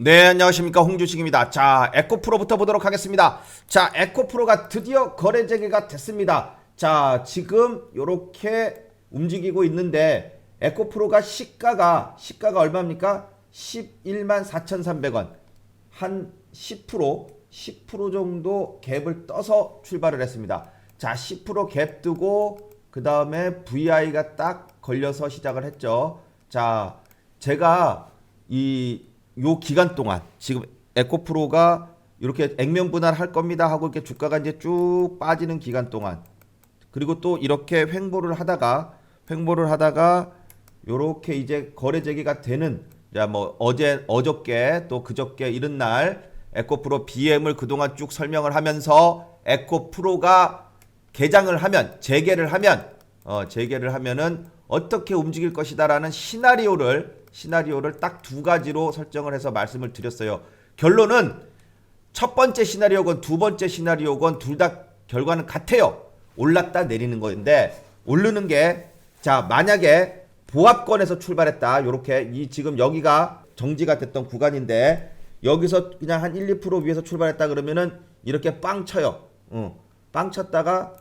네, 안녕하십니까. 홍주식입니다. 자, 에코프로부터 보도록 하겠습니다. 자, 에코프로가 드디어 거래 재개가 됐습니다. 자, 지금 요렇게 움직이고 있는데, 에코프로가 시가가, 시가가 얼마입니까? 11만 4,300원. 한 10%, 10% 정도 갭을 떠서 출발을 했습니다. 자, 10%갭 뜨고, 그 다음에 VI가 딱 걸려서 시작을 했죠. 자, 제가 이 요 기간 동안 지금 에코프로가 이렇게 액면 분할할 겁니다 하고 이렇게 주가가 이제 쭉 빠지는 기간 동안 그리고 또 이렇게 횡보를 하다가 횡보를 하다가 요렇게 이제 거래 재개가 되는 자뭐 어제 어저께 또 그저께 이런 날 에코프로 BM을 그동안 쭉 설명을 하면서 에코프로가 개장을 하면 재개를 하면 어 재개를 하면은 어떻게 움직일 것이다라는 시나리오를 시나리오를 딱 두 가지로 설정을 해서 말씀을 드렸어요. 결론은 첫 번째 시나리오건 두 번째 시나리오건 둘 다 결과는 같아요. 올랐다 내리는 건데 오르는 게 자 만약에 보합권에서 출발했다. 요렇게 이 지금 여기가 정지가 됐던 구간인데 여기서 그냥 한 1, 2% 위에서 출발했다 그러면은 이렇게 빵 쳐요. 어, 빵 쳤다가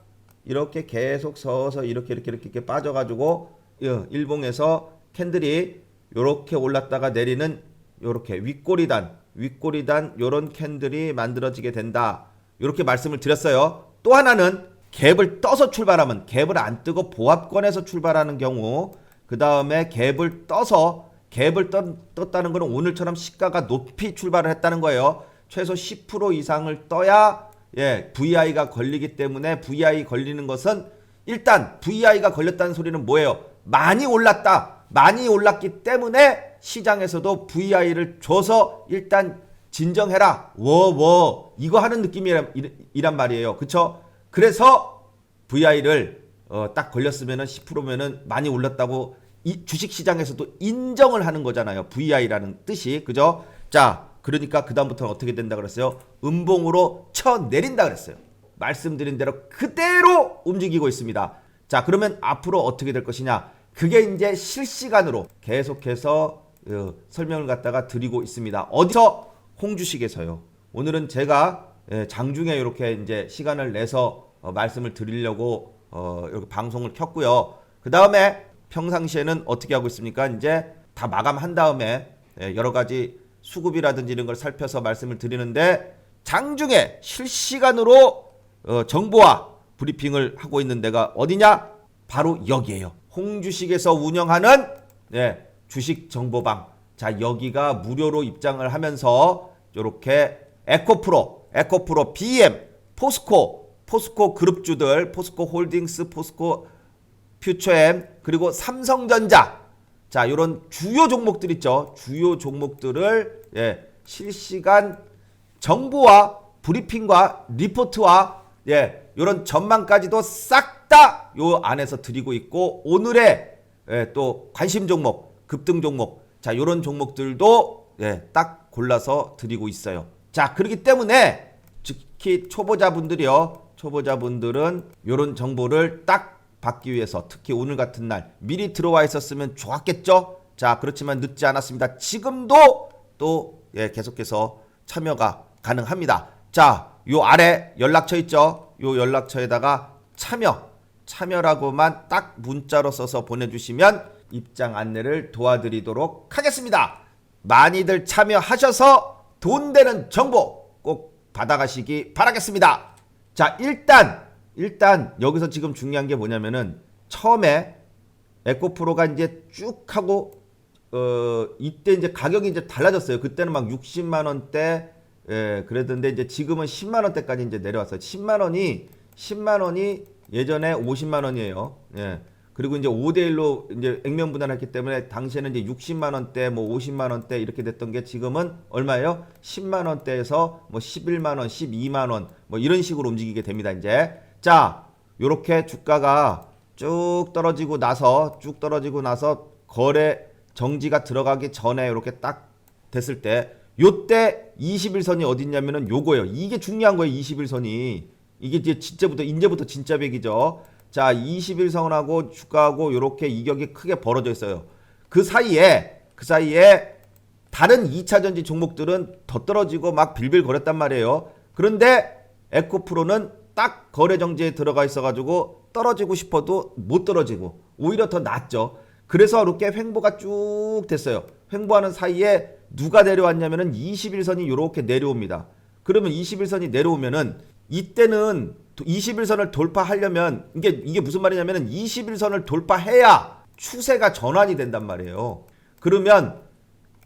이렇게 계속 서서 이렇게 이렇게 이렇게, 이렇게 빠져가지고 어, 일봉에서 캔들이 요렇게 올랐다가 내리는 요렇게 윗꼬리단 윗꼬리단 요런 캔들이 만들어지게 된다. 요렇게 말씀을 드렸어요. 또 하나는 갭을 떠서 출발하면 갭을 안 뜨고 보합권에서 출발하는 경우 그 다음에 갭을 떠서 갭을 떴, 떴다는 것은 오늘처럼 시가가 높이 출발을 했다는 거예요. 최소 10% 이상을 떠야 예, VI가 걸리기 때문에 VI 걸리는 것은 일단 VI가 걸렸다는 소리는 뭐예요? 많이 올랐다. 많이 올랐기 때문에 시장에서도 VI를 줘서 일단 진정해라. 워워 이거 하는 느낌이란 이란 말이에요. 그쵸? 그래서 VI를 어, 딱 걸렸으면은 10%면은 많이 올랐다고 이 주식 시장에서도 인정을 하는 거잖아요. VI라는 뜻이. 그죠? 자, 그러니까 그 다음부터는 어떻게 된다 그랬어요? 음봉으로 쳐 내린다 그랬어요. 말씀드린 대로 그대로 움직이고 있습니다. 자, 그러면 앞으로 어떻게 될 것이냐? 그게 이제 실시간으로 계속해서 어, 설명을 갖다가 드리고 있습니다. 어디서 홍주식에서요. 오늘은 제가 예, 장중에 이렇게 이제 시간을 내서 어, 말씀을 드리려고 어, 이렇게 방송을 켰고요. 그 다음에 평상시에는 어떻게 하고 있습니까? 이제 다 마감한 다음에 예, 여러 가지 수급이라든지 이런 걸 살펴서 말씀을 드리는데 장중에 실시간으로 어, 정보와 브리핑을 하고 있는 데가 어디냐? 바로 여기에요. 홍주식에서 운영하는 네, 주식 정보방. 자, 여기가 무료로 입장을 하면서 이렇게 에코프로, 에코프로 BM, 포스코, 포스코 그룹주들, 포스코 홀딩스, 포스코 퓨처엠, 그리고 삼성전자. 자, 요런 주요 종목들 있죠. 주요 종목들을 예, 실시간 정보와 브리핑과 리포트와 예, 요런 전망까지도 싹 다요 안에서 드리고 있고 오늘의 예, 또 관심 종목, 급등 종목, 자 요런 종목들도 예, 딱 골라서 드리고 있어요. 자 그렇기 때문에 특히 초보자분들이요, 초보자분들은 요런 정보를 딱 받기 위해서 특히 오늘 같은 날 미리 들어와 있었으면 좋았겠죠. 자 그렇지만 늦지 않았습니다. 지금도 또 예, 계속해서 참여가 가능합니다. 자, 요 아래 연락처 있죠? 요 연락처에다가 참여 참여라고만 딱 문자로 써서 보내주시면 입장 안내를 도와드리도록 하겠습니다. 많이들 참여하셔서 돈 되는 정보 꼭 받아가시기 바라겠습니다. 자, 일단, 일단 여기서 지금 중요한 게 뭐냐면은 처음에 에코프로가 이제 쭉 하고 어 이때 이제 가격이 이제 달라졌어요. 그때는 막 60만 원대 예, 그랬던데 이제 지금은 10만 원대까지 이제 내려왔어요. 10만 원이 10만 원이 예전에 50만 원이에요. 예. 그리고 이제 5대 1로 이제 액면 분할했기 때문에 당시에는 이제 60만 원대, 뭐 50만 원대 이렇게 됐던 게 지금은 얼마예요? 10만 원대에서 뭐 11만 원, 12만 원, 뭐 이런 식으로 움직이게 됩니다, 이제. 자, 요렇게 주가가 쭉 떨어지고 나서 쭉 떨어지고 나서 거래 정지가 들어가기 전에 이렇게 딱 됐을 때 요때 21선이 어딨냐면은 요거예요. 이게 중요한 거예요. 21선이. 이게 이제 진짜부터 인제부터 진짜 백이죠. 자, 21선하고 주가하고 요렇게 이격이 크게 벌어져 있어요. 그 사이에 그 사이에 다른 2차 전지 종목들은 더 떨어지고 막 빌빌 거렸단 말이에요. 그런데 에코프로는 딱 거래 정지에 들어가 있어 가지고 떨어지고 싶어도 못 떨어지고 오히려 더 낫죠. 그래서 이렇게 횡보가 쭉 됐어요. 횡보하는 사이에 누가 내려왔냐면은 21선이 이렇게 내려옵니다. 그러면 21선이 내려오면은 이때는 21선을 돌파하려면 이게 이게 무슨 말이냐면은 21선을 돌파해야 추세가 전환이 된단 말이에요. 그러면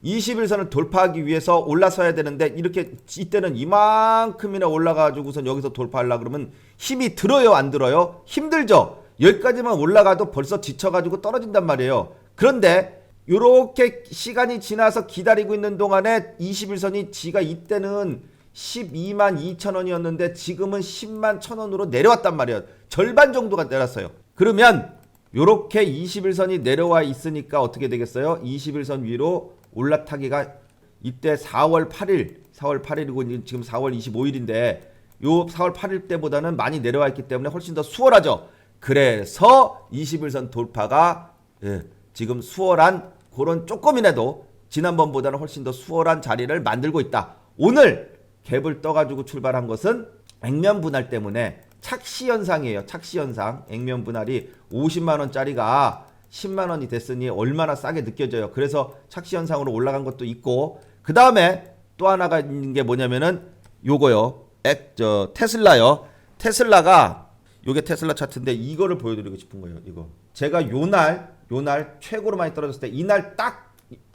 21선을 돌파하기 위해서 올라서야 되는데 이렇게 이때는 이만큼이나 올라가지고선 여기서 돌파하려 그러면 힘이 들어요 안 들어요? 힘들죠. 여기까지만 올라가도 벌써 지쳐가지고 떨어진단 말이에요. 그런데 요렇게 시간이 지나서 기다리고 있는 동안에 21선이 지가 이때는 12만 2천 원이었는데 지금은 10만 천 원으로 내려왔단 말이에요. 절반 정도가 내렸어요. 그러면 요렇게 21선이 내려와 있으니까 어떻게 되겠어요? 21선 위로 올라타기가 이때 4월 8일, 4월 8일이고 지금 4월 25일인데 요 4월 8일 때보다는 많이 내려와 있기 때문에 훨씬 더 수월하죠. 그래서 21선 돌파가 예, 지금 수월한 그런 조금이라도 지난번보다는 훨씬 더 수월한 자리를 만들고 있다. 오늘 갭을 떠가지고 출발한 것은 액면 분할 때문에 착시 현상이에요. 착시 현상. 액면 분할이 50만 원짜리가 10만 원이 됐으니 얼마나 싸게 느껴져요. 그래서 착시 현상으로 올라간 것도 있고 그 다음에 또 하나가 있는 게 뭐냐면은 요거요. 액, 저 테슬라요. 테슬라가 요게 테슬라 차트인데 이거를 보여드리고 싶은 거예요. 이거 제가 요 날 요 날 최고로 많이 떨어졌을 때 이날 딱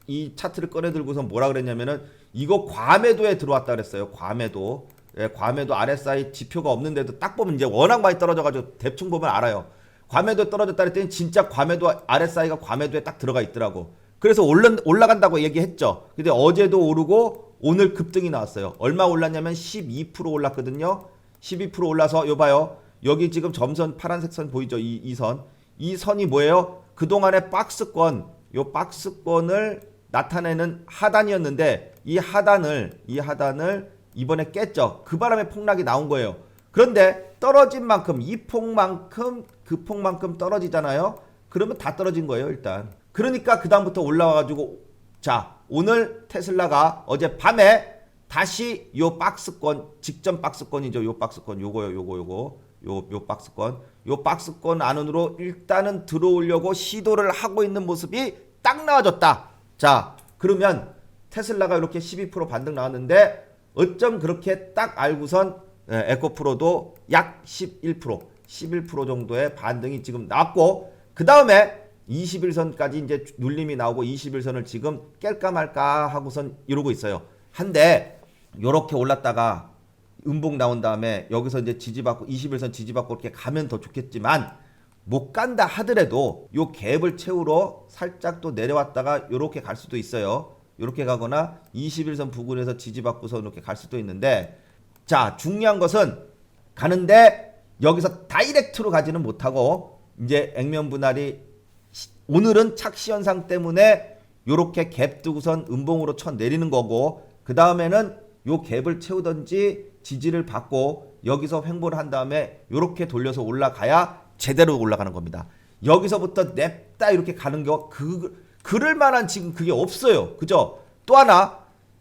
이 차트를 꺼내 들고서 뭐라 그랬냐면은 이거 과매도에 들어왔다 그랬어요. 과매도. 예, 과매도 RSI 지표가 없는데도 딱 보면 이제 워낙 많이 떨어져가지고 대충 보면 알아요. 과매도 떨어졌다 그랬더니 진짜 과매도 RSI가 과매도에 딱 들어가 있더라고. 그래서 올라, 올라간다고 얘기했죠. 근데 어제도 오르고 오늘 급등이 나왔어요. 얼마 올랐냐면 12% 올랐거든요. 12% 올라서 요 봐요. 여기 지금 점선 파란색 선 보이죠? 이, 이 선. 이 선이 뭐예요? 그동안의 박스권, 요 박스권을 나타내는 하단이었는데 이 하단을 이 하단을 이번에 깼죠. 그 바람에 폭락이 나온 거예요. 그런데 떨어진 만큼 이 폭만큼 그 폭만큼 떨어지잖아요. 그러면 다 떨어진 거예요, 일단. 그러니까 그 다음부터 올라와 가지고 자, 오늘 테슬라가 어제 밤에 다시 요 박스권 직전 박스권이죠. 요 박스권 요거요, 요거 요거. 요, 요 박스권. 요 박스권 안으로 일단은 들어오려고 시도를 하고 있는 모습이 딱 나와줬다. 자, 그러면 테슬라가 이렇게 12% 반등 나왔는데 어쩜 그렇게 딱 알고선 예, 에코프로도 약 11%, 11% 정도의 반등이 지금 나왔고 그 다음에 21선까지 이제 눌림이 나오고 21선을 지금 깰까 말까 하고선 이러고 있어요. 한데 요렇게 올랐다가 음봉 나온 다음에 여기서 이제 지지받고 21선 지지받고 이렇게 가면 더 좋겠지만 못 간다 하더라도 요 갭을 채우러 살짝 또 내려왔다가 요렇게 갈 수도 있어요. 요렇게 가거나 21선 부근에서 지지받고서 이렇게 갈 수도 있는데 자 중요한 것은 가는데 여기서 다이렉트로 가지는 못하고 이제 액면 분할이 시- 오늘은 착시 현상 때문에 요렇게 갭 두고선 음봉으로 쳐 내리는 거고 그 다음에는 요 갭을 채우던지 지지를 받고 여기서 횡보를 한 다음에 요렇게 돌려서 올라가야 제대로 올라가는 겁니다. 여기서부터 냅다 이렇게 가는 거 그 그럴 만한 지금 그게 없어요. 그죠? 또 하나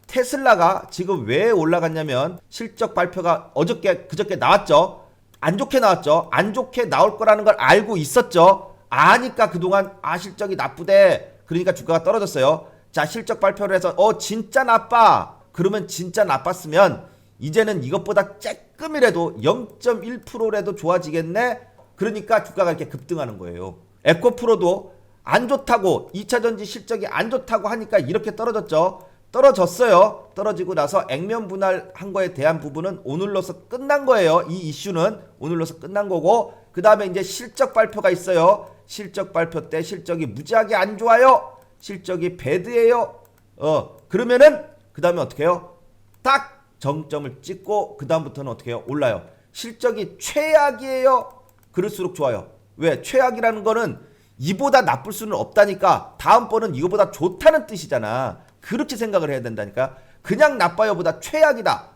테슬라가 지금 왜 올라갔냐면 실적 발표가 어저께 그저께 나왔죠. 안 좋게 나왔죠. 안 좋게 나올 거라는 걸 알고 있었죠. 아니까 그동안 아 실적이 나쁘대. 그러니까 주가가 떨어졌어요. 자, 실적 발표를 해서 어 진짜 나빠. 그러면 진짜 나빴으면 이제는 이것보다 조금이라도 0.1%라도 좋아지겠네. 그러니까 주가가 이렇게 급등하는 거예요. 에코프로도 안 좋다고 2차 전지 실적이 안 좋다고 하니까 이렇게 떨어졌죠. 떨어졌어요. 떨어지고 나서 액면 분할한 거에 대한 부분은 오늘로서 끝난 거예요. 이 이슈는 오늘로서 끝난 거고 그 다음에 이제 실적 발표가 있어요. 실적 발표 때 실적이 무지하게 안 좋아요. 실적이 배드예요. 어 그러면은 그 다음에 어떻게 해요? 딱 정점을 찍고 그 다음부터는 어떻게 해요? 올라요. 실적이 최악이에요. 그럴수록 좋아요. 왜? 최악이라는 거는 이보다 나쁠 수는 없다니까 다음번은 이거보다 좋다는 뜻이잖아. 그렇게 생각을 해야 된다니까. 그냥 나빠요보다 최악이다.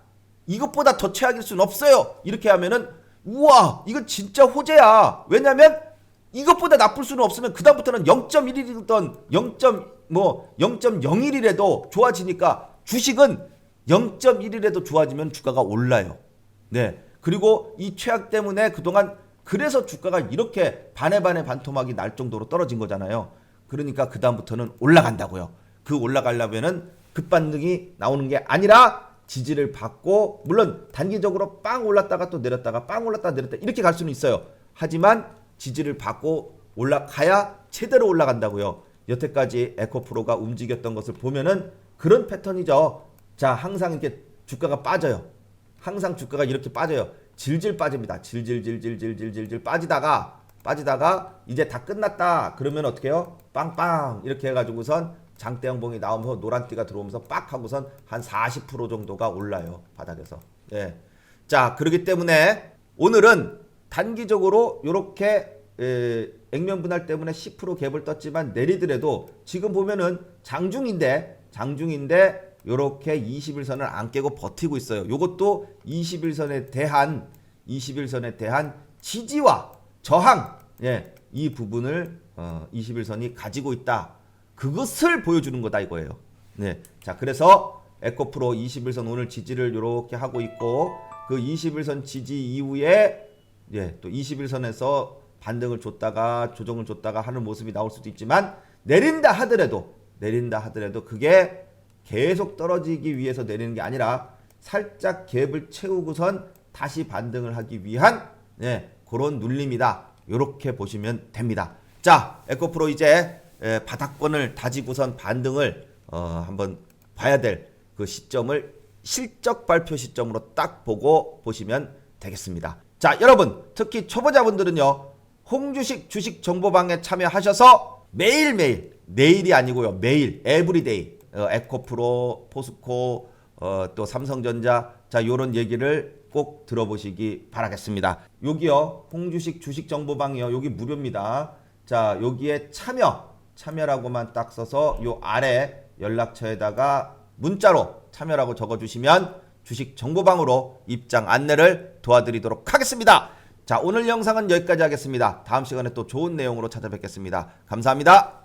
이것보다 더 최악일 수는 없어요. 이렇게 하면은 우와 이거 진짜 호재야. 왜냐면 이것보다 나쁠 수는 없으면 그 다음부터는 0.1이든 뭐 0.01이라도 좋아지니까 주식은 0.1이라도 좋아지면 주가가 올라요. 네. 그리고 이 최악 때문에 그동안 그래서 주가가 이렇게 반에 반에 반토막이 날 정도로 떨어진 거잖아요. 그러니까 그다음부터는 올라간다고요. 그 올라가려면은 급반등이 나오는 게 아니라 지지를 받고 물론 단기적으로 빵 올랐다가 또 내렸다가 빵 올랐다가 내렸다 이렇게 갈 수는 있어요. 하지만 지지를 받고 올라가야 제대로 올라간다고요. 여태까지 에코프로가 움직였던 것을 보면은 그런 패턴이죠. 자, 항상 이렇게 주가가 빠져요. 항상 주가가 이렇게 빠져요. 질질 빠집니다. 질질질질질질질 빠지다가 빠지다가 이제 다 끝났다. 그러면 어떻게 해요? 빵빵 이렇게 해가지고선 장대형봉이 나오면서 노란띠가 들어오면서 빡 하고선 한 40% 정도가 올라요. 바닥에서. 예. 자, 그러기 때문에 오늘은 단기적으로 요렇게 액면 분할 때문에 10% 갭을 떴지만 내리더라도 지금 보면은 장중인데 장중인데 요렇게 21선을 안 깨고 버티고 있어요. 요것도 21선에 대한 21선에 대한 지지와 저항 예, 이 부분을 어, 21선이 가지고 있다. 그것을 보여주는 거다 이거예요. 네. 자, 그래서 에코프로 21선 오늘 지지를 이렇게 하고 있고 그 21선 지지 이후에 예, 또 21선에서 반등을 줬다가 조정을 줬다가 하는 모습이 나올 수도 있지만 내린다 하더라도 내린다 하더라도 그게 계속 떨어지기 위해서 내리는 게 아니라 살짝 갭을 채우고선 다시 반등을 하기 위한 예, 그런 눌림이다. 이렇게 보시면 됩니다. 자, 에코프로 이제 예, 바닥권을 다지고선 반등을 어, 한번 봐야 될 그 시점을 실적 발표 시점으로 딱 보고 보시면 되겠습니다. 자, 여러분, 특히 초보자분들은요. 홍주식 주식 정보방에 참여하셔서 매일매일 내일이 아니고요. 매일 에브리데이 어, 에코프로, 포스코, 어, 또 삼성전자 자 요런 얘기를 꼭 들어보시기 바라겠습니다. 여기요 홍주식 주식 정보방이요 여기 무료입니다. 자 여기에 참여 참여라고만 딱 써서 요 아래 연락처에다가 문자로 참여라고 적어주시면 주식 정보방으로 입장 안내를 도와드리도록 하겠습니다. 자 오늘 영상은 여기까지 하겠습니다. 다음 시간에 또 좋은 내용으로 찾아뵙겠습니다. 감사합니다.